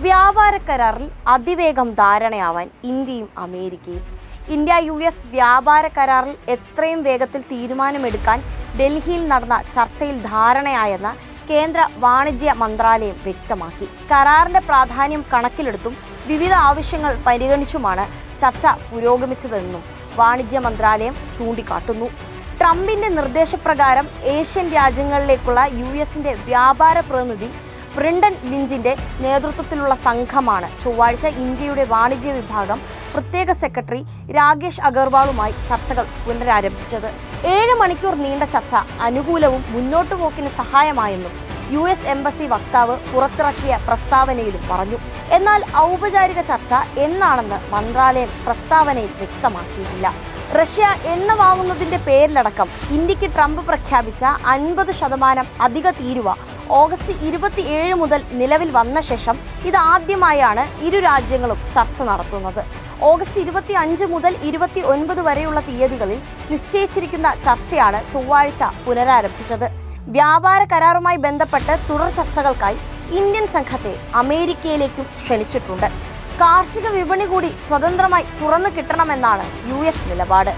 വ്യാപാര കരാറിൽ അതിവേഗം ധാരണയാവാൻ ഇന്ത്യയും അമേരിക്കയും. ഇന്ത്യ യു എസ് വ്യാപാര കരാറിൽ എത്രയും വേഗത്തിൽ തീരുമാനമെടുക്കാൻ ഡൽഹിയിൽ നടന്ന ചർച്ചയിൽ ധാരണയായെന്ന് കേന്ദ്ര വാണിജ്യ മന്ത്രാലയം വ്യക്തമാക്കി. കരാറിന്റെ പ്രാധാന്യം കണക്കിലെടുത്തും വിവിധ ആവശ്യങ്ങൾ പരിഗണിച്ചുമാണ് ചർച്ച പുരോഗമിച്ചതെന്നും വാണിജ്യ മന്ത്രാലയം ചൂണ്ടിക്കാട്ടുന്നു. ട്രംപിന്റെ നിർദ്ദേശപ്രകാരം ഏഷ്യൻ രാജ്യങ്ങളിലേക്കുള്ള യു എസിന്റെ വ്യാപാര പ്രതിനിധി ബ്രിണ്ടൻ ലിഞ്ചിന്റെ നേതൃത്വത്തിലുള്ള സംഘമാണ്. ചൊവ്വാഴ്ച ഇന്ത്യയുടെ വാണിജ്യ വിഭാഗം പ്രത്യേക സെക്രട്ടറി രാകേഷ് അഗർവാളുമായി ചർച്ചകൾ പുനരാരംഭിച്ചത്. ഏഴ് മണിക്കൂർ നീണ്ട ചർച്ച അനുകൂലവും മുന്നോട്ടു പോക്കിന് സഹായമായെന്നും യു എസ് എംബസി വക്താവ് പുറത്തിറക്കിയ പ്രസ്താവനയിലും പറഞ്ഞു. എന്നാൽ ഔപചാരിക ചർച്ച എന്നാണെന്ന് മന്ത്രാലയം പ്രസ്താവനയിൽ വ്യക്തമാക്കിയിട്ടില്ല. റഷ്യ എണ്ണ വാങ്ങുന്നതിന്റെ പേരിലടക്കം ഇന്ത്യയ്ക്ക് ട്രംപ് പ്രഖ്യാപിച്ച അൻപത് ശതമാനം അധിക തീരുവ ഓഗസ്റ്റ് ഇരുപത്തിയേഴ് മുതൽ നിലവിൽ വന്ന ശേഷം ഇതാദ്യമായാണ് ഇരു രാജ്യങ്ങളും ചർച്ച നടത്തുന്നത്. ഓഗസ്റ്റ് ഇരുപത്തി അഞ്ച് മുതൽ ഇരുപത്തി ഒൻപത് വരെയുള്ള തീയതികളിൽ നിശ്ചയിച്ചിരിക്കുന്ന ചർച്ചയാണ് ചൊവ്വാഴ്ച പുനരാരംഭിച്ചത്. വ്യാപാര കരാറുമായി ബന്ധപ്പെട്ട് തുടർ ചർച്ചകൾക്കായി ഇന്ത്യൻ സംഘത്തെ അമേരിക്കയിലേക്കും ക്ഷണിച്ചിട്ടുണ്ട്. കാർഷിക വിപണി കൂടി സ്വതന്ത്രമായി തുറന്നു കിട്ടണമെന്നാണ് യു എസ് നിലപാട്.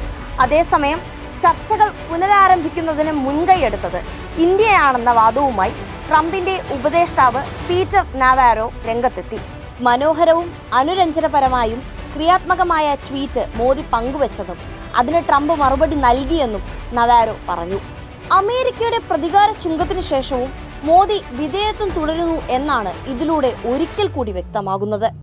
അതേസമയം ചർച്ചകൾ പുനരാരംഭിക്കുന്നതിന് മുൻകൈയെടുത്തത് ഇന്ത്യയാണെന്ന വാദവുമായി ട്രംപിന്റെ ഉപദേഷ്ടാവ് പീറ്റർ നാവാരോ രംഗത്തെത്തി. മനോഹരവും അനുരഞ്ജനപരമായും ക്രിയാത്മകമായ ട്വീറ്റ് മോദി പങ്കുവച്ചതും അതിന് ട്രംപ് മറുപടി നൽകിയെന്നും നവാരോ പറഞ്ഞു. അമേരിക്കയുടെ പ്രതികാര ചുങ്കത്തിന് ശേഷവും മോദി വിധേയത്വം തുടരുന്നു എന്നാണ് ഇതിലൂടെ ഒരിക്കൽ കൂടി വ്യക്തമാകുന്നത്.